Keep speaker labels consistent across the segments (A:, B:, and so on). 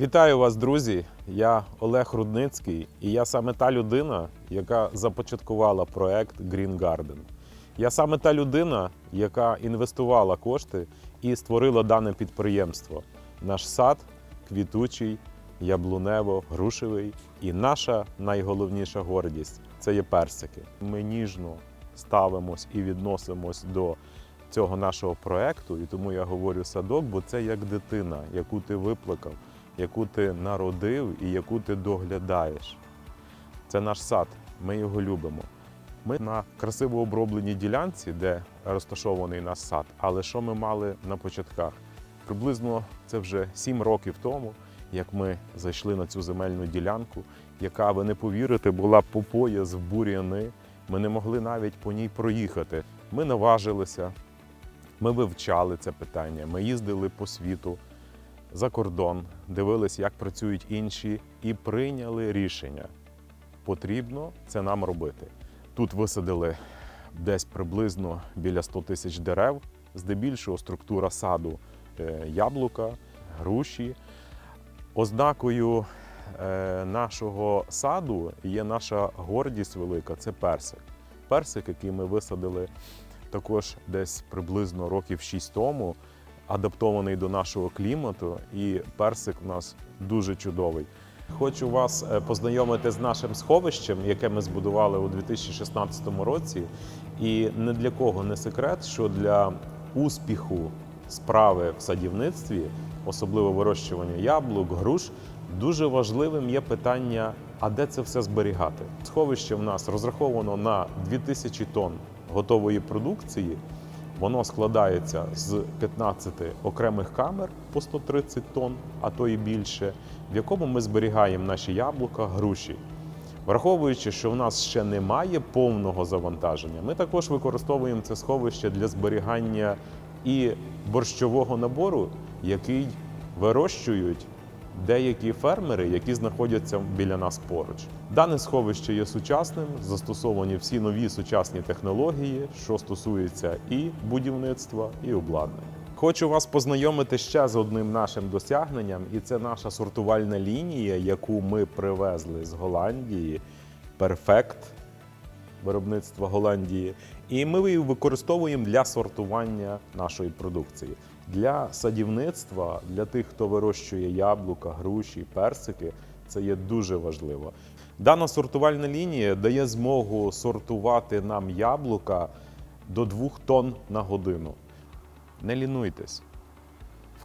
A: Вітаю вас, друзі! Я Олег Рудницький, і я саме та людина, яка започаткувала проект Green Garden. Я саме та людина, яка інвестувала кошти і створила дане підприємство. Наш сад квітучий, яблунево-грушевий. І наша найголовніша гордість це є персики. Ми ніжно ставимось і відносимось до цього нашого проекту, і тому я говорю садок, бо це як дитина, яку ти виплакав, яку ти народив і яку ти доглядаєш. Це наш сад, ми його любимо. Ми на красиво обробленій ділянці, де розташований наш сад. Але що ми мали на початках? Приблизно це вже сім років тому, як ми зайшли на цю земельну ділянку, яка, ви не повірите, була по пояс в бур'яни. Ми не могли навіть по ній проїхати. Ми наважилися, ми вивчали це питання, ми їздили по світу за кордон, дивились, як працюють інші, і прийняли рішення. Потрібно це нам робити. Тут висадили десь приблизно біля 100 тисяч дерев, здебільшого структура саду е, яблука, груші. Ознакою е, нашого саду є наша гордість велика це персик. Персик, який ми висадили також десь приблизно років 6 тому, адаптований до нашого клімату, і персик у нас дуже чудовий. Хочу вас е, познайомити з нашим сховищем, яке ми збудували у 2016 році. І не для кого не секрет, що для успіху справи в садівництві, особливо вирощування яблук, груш, дуже важливим є питання, а де це все зберігати. Сховище в нас розраховано на 2000 тонн готової продукції. Воно складається з 15 окремих камер по 130 тонн, а то і більше, в якому ми зберігаємо наші яблука, груші. Враховуючи, що в нас ще немає повного завантаження, ми також використовуємо це сховище для зберігання і борщового набору, який вирощують деякі фермери, які знаходяться біля нас поруч. Дане сховище є сучасним, застосовані всі нові сучасні технології, що стосується і будівництва, і обладнання. Хочу вас познайомити ще з одним нашим досягненням, і це наша сортувальна лінія, яку ми привезли з Голландії. Перфект виробництва Голландії. І ми її використовуємо для сортування нашої продукції. Для садівництва, для тих, хто вирощує яблука, груші, персики, це є дуже важливо. Дана сортувальна лінія дає змогу сортувати нам яблука до 2 тонн на годину. Не лінуйтесь.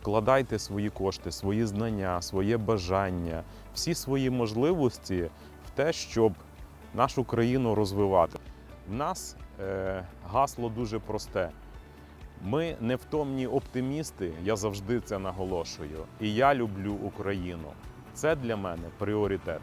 A: Вкладайте свої кошти, свої знання, своє бажання, всі свої можливості в те, щоб нашу країну розвивати. В нас е, гасло дуже просте. Ми невтомні оптимісти, я завжди це наголошую. І я люблю Україну. Це для мене пріоритет.